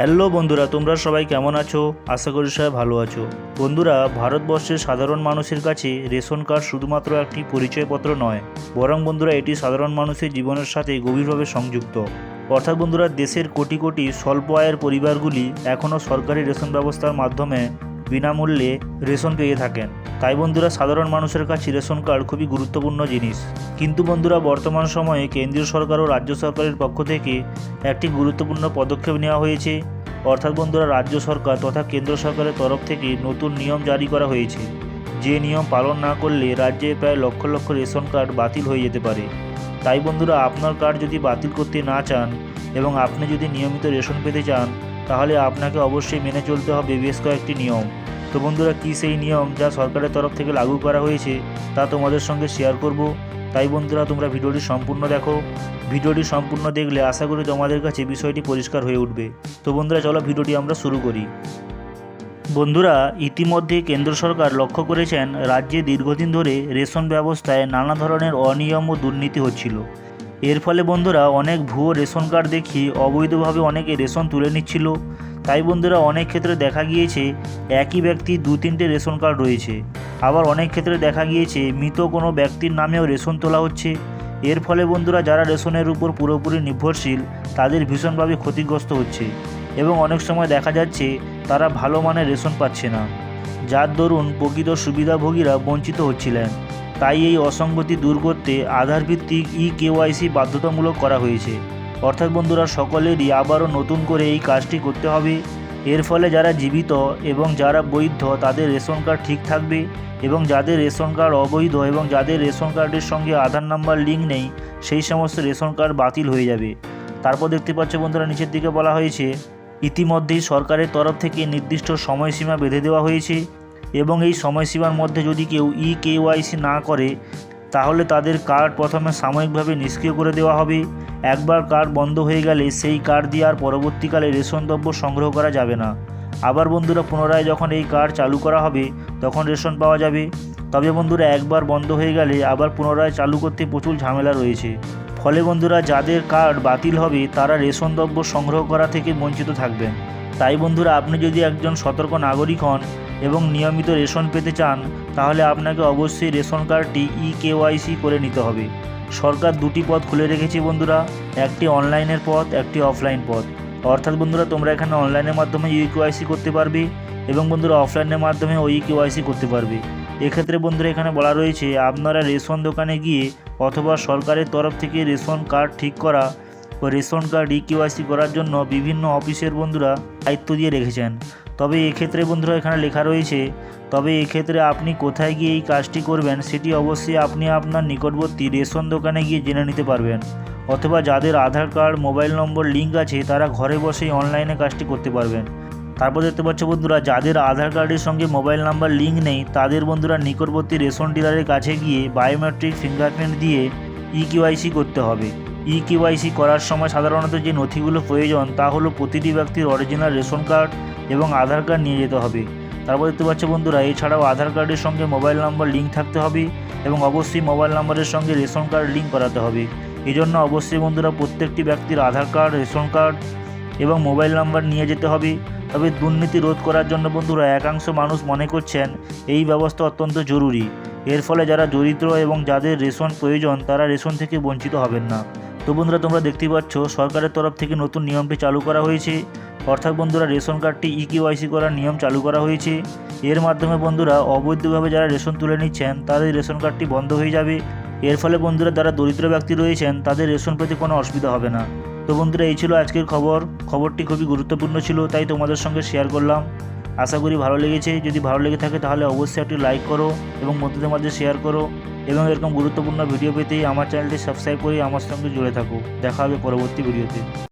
Hello বন্ধুরা, তোমরা সবাই কেমন আছো? আশা করি সবাই ভালো আছো। বন্ধুরা, ভারতবর্ষের সাধারণ মানুষের কাছে রেশন কার্ড শুধুমাত্র একটি পরিচয়পত্র নয়, বরং বন্ধুরা, এটি সাধারণ মানুষের জীবনের সাথে গভীরভাবে সংযুক্ত। অর্থাৎ বন্ধুরা, দেশের কোটি কোটি স্বল্প আয়ের পরিবারগুলি এখনও সরকারি রেশন ব্যবস্থার মাধ্যমে বিনামূল্যে রেশন পেয়ে থাকেন। তাই বন্ধুরা, সাধারণ মানুষের কাছে রেশন কার্ড খুবই গুরুত্বপূর্ণ জিনিস। কিন্তু বন্ধুরা, বর্তমান সময়ে কেন্দ্রীয় সরকার ও রাজ্য সরকারের পক্ষ থেকে একটি গুরুত্বপূর্ণ পদক্ষেপ নেওয়া হয়েছে। অর্থাৎ বন্ধুরা, রাজ্য সরকার তথা কেন্দ্র সরকারের তরফ থেকে নতুন নিয়ম জারি করা হয়েছে। যে নিয়ম পালন না করলে রাজ্যে প্রায় লক্ষ লক্ষ রেশন কার্ড বাতিল হয়ে যেতে পারে। তাই বন্ধুরা, আপনার কার্ড যদি বাতিল করতে না চান এবং আপনি যদি নিয়মিত রেশন পেতে চান, তাহলে আপনাকে অবশ্যই মেনে চলতে হবে বেশ কয়েকটি নিয়ম। তো বন্ধুরা, কী সেই নিয়ম যা সরকারের তরফ থেকে লাগু করা হয়েছে তা তোমাদের সঙ্গে শেয়ার করব। তাই বন্ধুরা, তোমরা ভিডিওটি সম্পূর্ণ দেখো। ভিডিওটি সম্পূর্ণ দেখলে আশা করি তোমাদের কাছে বিষয়টি পরিষ্কার হয়ে উঠবে। তো বন্ধুরা, চলো ভিডিওটি আমরা শুরু করি। বন্ধুরা, ইতিমধ্যে কেন্দ্র সরকার লক্ষ্য করেছেন রাজ্যে দীর্ঘদিন ধরে রেশন ব্যবস্থায় নানা ধরনের অনিয়ম ও দুর্নীতি হচ্ছিল। এর ফলে বন্ধুরা, অনেক ভুয়ো রেশন কার্ড দেখিয়ে অবৈধভাবে অনেকে রেশন তুলে নিচ্ছিল। তাই বন্ধুরা অনেক ক্ষেত্রে দেখা গিয়েছে একই ব্যক্তি দু তিনটে রেশন কার্ড রয়েছে। আবার অনেক ক্ষেত্রে দেখা গিয়েছে মৃত কোনো ব্যক্তির নামেও রেশন তোলা হচ্ছে। এর ফলে বন্ধুরা যারা রেশনের উপর পুরোপুরি নির্ভরশীল, তাদের ভীষণভাবে ক্ষতিগ্রস্ত হচ্ছে এবং অনেক সময় দেখা যাচ্ছে তারা ভালো মানের রেশন পাচ্ছে না। যার দরুন প্রকৃত সুবিধাভোগীরা বঞ্চিত হচ্ছিলেন। তাই এই অসঙ্গতি দূর করতে আধার ভিত্তিক ই কেওয়াইসি বাধ্যতামূলক করা হয়েছে। অর্থাৎ বন্ধুরা, সকলেরই আবারও নতুন করে এই কাজটি করতে হবে। এর ফলে যারা জীবিত এবং যারা বৈধ, তাদের রেশন কার্ড ঠিক থাকবে এবং যাদের রেশন কার্ড অবৈধ এবং যাদের রেশন কার্ডের সঙ্গে আধার নাম্বার লিঙ্ক নেই, সেই সমস্ত রেশন কার্ড বাতিল হয়ে যাবে। তারপর দেখতে পাচ্ছ বন্ধুরা, নিচের দিকে বলা হয়েছে, ইতিমধ্যেই সরকারের তরফ থেকে নির্দিষ্ট সময়সীমা বেঁধে দেওয়া হয়েছে এবং এই সময়সীমার মধ্যে যদি কেউ ই কেওয়াইসি না করে তাহলে তাদের কার্ড প্রথমে সাময়িকভাবে নিষ্ক্রিয় করে দেওয়া হবে? একবার কার্ড বন্ধ হয়ে গেলে সেই কার্ড দিয়ে আর পরবর্তীকালে রেশন দ্রব্য সংগ্রহ করা যাবে না। আবার বন্ধুরা, পুনরায় যখন এই কার্ড চালু করা হবে, তখন রেশন পাওয়া যাবে। তবে বন্ধুরা, একবার বন্ধ হয়ে গেলে আবার পুনরায় চালু করতে প্রচুর ঝামেলা রয়েছে। ফলে বন্ধুরা, যাদের কার্ড বাতিল হবে, তারা রেশন দ্রব্য সংগ্রহ করা থেকে বঞ্চিত থাকবেন। তাই বন্ধুরা, আপনি যদি একজন সতর্ক নাগরিক হন এবং নিয়মিত রেশন পেতে চান, তাহলে আপনাকে অবশ্যই রেশন কার্ডটি ই কেওয়াইসি করে নিতে হবে। সরকার দুটি পথ খুলে রেখেছে বন্ধুরা, একটি অনলাইনের পথ, একটি অফলাইন পথ। অর্থাৎ বন্ধুরা, তোমরা এখানে অনলাইনের মাধ্যমে ই কেওয়াইসি করতে পারবে এবং বন্ধুরা, অফলাইনের মাধ্যমে ওই কেওয়াইসি করতে পারবে। এক্ষেত্রে বন্ধুরা, এখানে বলা রয়েছে, আপনারা রেশন দোকানে গিয়ে অথবা সরকারের তরফ থেকে রেশন কার্ড ঠিক করা ও রেশন কার্ড ই কেওয়াইসি করার জন্য বিভিন্ন অফিসের বন্ধুরা দায়িত্ব দিয়ে রেখেছেন। তবে এক্ষেত্রে বন্ধুরা এখানে লেখা রয়েছে, তবে এক্ষেত্রে আপনি কোথায় গিয়ে এই কাজটি করবেন সেটি অবশ্যই আপনি আপনার নিকটবর্তী রেশন দোকানে গিয়ে জেনে নিতে পারবেন। অথবা যাদের Aadhaar card, mobile number, link আছে, তারা ঘরে বসেই অনলাইনে কাজটি করতে পারবেন। তারপর দেখতে পাচ্ছ বন্ধুরা, যাদের আধার কার্ডের সঙ্গে মোবাইল নাম্বার, লিঙ্ক নেই, তাদের বন্ধুরা নিকটবর্তী রেশন ডিলারের কাছে গিয়ে বায়োমেট্রিক ফিঙ্গারপ্রিন্ট দিয়ে ই কেওয়াইসি করতে হবে। ই কেওয়াইসি করার সময় সাধারণত যে নথিগুলো প্রয়োজন তা হলো প্রতিটি ব্যক্তির অরিজিনাল রেশন কার্ড এবং আধার কার্ড নিয়ে যেতে হবে। তারপর দেখতে পাচ্ছ বন্ধুরা, এছাড়াও আধার কার্ডের সঙ্গে মোবাইল নাম্বার লিঙ্ক থাকতে হবে এবং অবশ্যই মোবাইল নাম্বারের সঙ্গে রেশন কার্ড লিঙ্ক করাতে হবে। এই জন্য অবশ্যই বন্ধুরা প্রত্যেকটি ব্যক্তির আধার কার্ড, রেশন কার্ড এবং মোবাইল নাম্বার নিয়ে যেতে হবে। তবে দুর্নীতি রোধ করার জন্য বন্ধুরা একাংশ মানুষ মনে করছেন এই ব্যবস্থা অত্যন্ত জরুরি। এর ফলে যারা দরিদ্র এবং যাদের রেশন প্রয়োজন তারা রেশন থেকে বঞ্চিত হবেন না। তো বন্ধুরা, তোমরা দেখতেই পাচ্ছ, সরকারের তরফ থেকে নতুন নিয়মটি চালু করা হয়েছে। অর্থাৎ বন্ধুরা, রেশন কার্ডটি ই কেওয়াইসি করার নিয়ম চালু করা হয়েছে। এর মাধ্যমে বন্ধুরা, অবৈধভাবে যারা রেশন তুলে নিচ্ছেন, তাদের রেশন কার্ডটি বন্ধ হয়ে যাবে। এর ফলে বন্ধুরা, যারা দরিদ্র ব্যক্তি রয়েছেন, তাদের রেশন পেতে কোনো অসুবিধা হবে না। তো বন্ধুরা, এই ছিল আজকের খবর। খবরটি খুবই গুরুত্বপূর্ণ ছিল, তাই তোমাদের সঙ্গে শেয়ার করলাম। আশা করি ভালো লেগেছে। যদি ভালো লেগে থাকে, তাহলে অবশ্যই একটি লাইক করো এবং বন্ধুদের মাঝে শেয়ার করো। এবং এরকম গুরুত্বপূর্ণ ভিডিও পেতেই আমার চ্যানেলটি সাবস্ক্রাইব করে আমার সঙ্গে জুড়ে থাকো দেখা হবে পরবর্তী ভিডিওতে